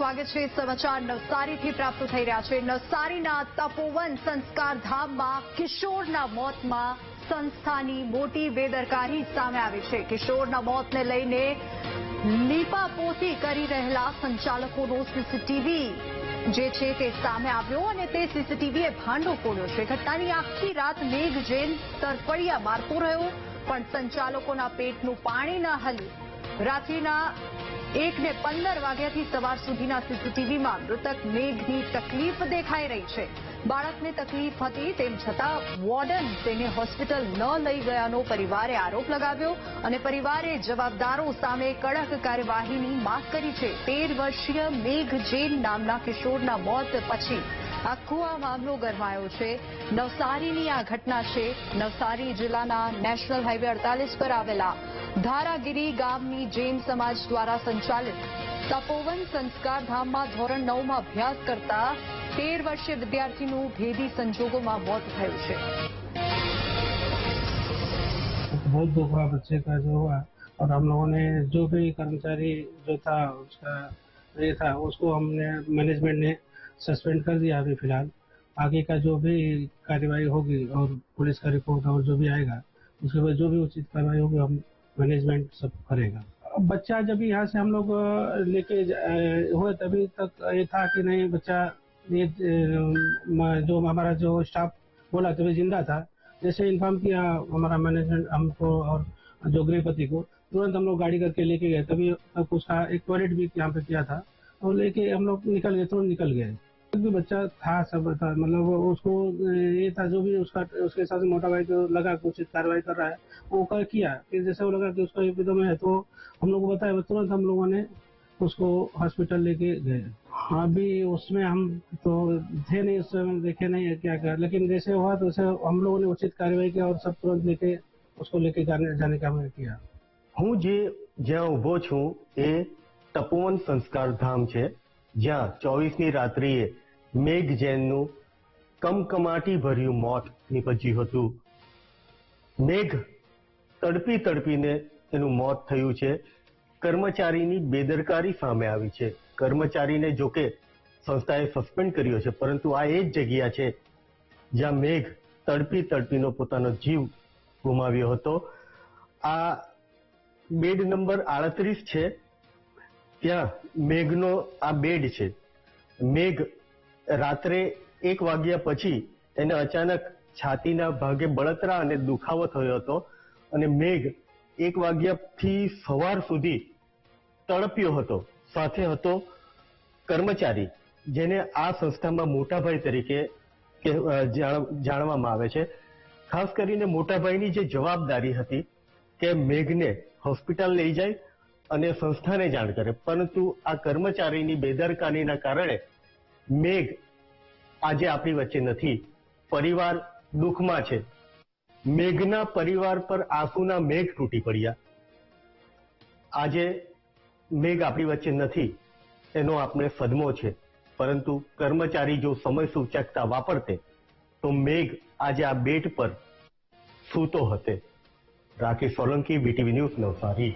સ્વાગત છે સમાચાર નવસારીથી પ્રાપ્ત થઈ રહ્યા છે. નવસારીના તપોવન સંસ્કાર ધામમાં કિશોરના મોતમાં સંસ્થાની મોટી બેદરકારી સામે આવી છે. કિશોરના મોતને લઈને લીપાપોતી કરી રહેલા સંચાલકોનો સીસીટીવી જે છે તે સામે આવ્યો અને તે સીસીટીવીએ ભાંડો ફોડ્યો છે. ઘટનાની આખી રાત મેઘ જૈન તરફડિયા મારતો રહ્યો, પણ સંચાલકોના પેટનું પાણી ન હલ્યું રાત્રિના એક ને પંદર વાગ્યાથી સવાર સુધીના સીસીટીવીમાં મૃતક મેઘની તકલીફ દેખાઈ રહી છે. બાળકને તકલીફ હતી તેમ છતાં વોર્ડન તેને હોસ્પિટલ ન લઈ ગયાનો પરિવારે આરોપ લગાવ્યો અને પરિવારે જવાબદારો સામે કડક કાર્યવાહીની માંગ કરી છે. તેર વર્ષીય મેઘ જૈન નામના કિશોરના મોત પછી આખો આ મામલો ગરમાયો છે. નવસારીની આ ઘટના છે. નવસારી જિલ્લાના નેશનલ હાઈવે અડતાલીસ પર આવેલા ધારાગીરી ગામની જૈન સમાજ દ્વારા સંચાલિત તપોવન સંસ્કાર ધામમાં ધોરણ નવમાં અભ્યાસ કરતા તેર વર્ષીય વિદ્યાર્થીનું ભેદી સંજોગોમાં મોત થયું છે बहुत दुख हुआ बच्चे का जो हुआ और हम लोगों ने जो भी कर्मचारी जो था उसका ये था उसको हमने मैनेजमेंट ने सस्पेंड कर दिया अभी फिलहाल आगे का जो भी कार्यवाही होगी और पुलिस का रिपोर्ट और जो भी आएगा उसके बाद जो भी उचित कार्रवाई होगी हम मैनेजमेंट सब करेगा। बच्चा जब यहाँ से हम लोग लेके हुए तभी तक ये था कि नहीं, बच्चा ये जो हमारा जो स्टाफ बोला तभी ज़िंदा था, जैसे इन्फॉर्म किया हमारा मैनेजमेंट हमको और जो गृहपति को, तुरंत हम लोग गाड़ी करके लेके गए, तभी उसका एक टॉयलेट भी यहाँ पे किया था, और लेके हम लोग निकल गए, तुरंत निकल गए। भी बच्चा था सब था मतलब वो उसको अ, ये था जो भी उसका उसके साथ मोटा भाई को लगा कि उचित कार्रवाई कर रहा है वो कर किया फिर जैसे वो लगा कि उसका एपिदम है तो हम लोग को बताया तुरंत हम लोगों ने उसको हॉस्पिटल लेके गए हाँ, अभी उसमें हम तो थे नहीं उस समय देखे नहीं है क्या क्या लेकिन जैसे हुआ तो वैसे हम लोगों ने उचित कार्रवाई किया और सब तुरंत लेके उसको लेके जाने जाने का हमने किया હું જે જ્યાં ઊભો છું એ તપોવન સંસ્કાર ધામ છે જ્યાં ચોવીસમી રાત્રિએ મેઘ જૈનનું કમકમાટી ભર્યું મોત નીપજ્યું હતું. મેઘ તડપી તડપીને એનું મોત થયું છે. કર્મચારીની બેદરકારી સામે આવી છે. કર્મચારીને જોકે સંસ્થાએ સસ્પેન્ડ કર્યો છે, પરંતુ આ એ જ જગ્યા છે જ્યાં મેઘ તડપી તડપીનો પોતાનો જીવ ગુમાવ્યો હતો. આ બેડ નંબર આડત્રીસ છે. ત્યાં મેઘનો આ બેડ છે. મેઘ રાત્રે એક વાગ્યા પછી એને અચાનક છાતીના ભાગે બળતરા અને દુખાવો થયો હતો અને મેઘ એક વાગ્યાથી સવાર સુધી તડપ્યો હતો. સાથે હતો કર્મચારી, જેને આ સંસ્થામાં મોટાભાઈ તરીકે જાણવામાં આવે છે. ખાસ કરીને મોટાભાઈની જે જવાબદારી હતી કે મેઘને હોસ્પિટલ લઈ જાય અને સંસ્થાને જાણ કરે. પરંતુ આ કર્મચારીની બેદરકારીના કારણે મેઘ આજે આપણી વચ્ચે નથી. પરિવાર દુઃખમાં છે. મેઘના પરિવાર પર આંસુના મેઘ તૂટી પડ્યા. આજે મેઘ આપણી વચ્ચે નથી. એનો આપણે સદમો છે. પરંતુ કર્મચારી જો સમય સૂચકતા વાપરતે, તો મેઘ આજે આ બેટ પર સૂતો હતે. Rakesh Solanki BTV news Navsari.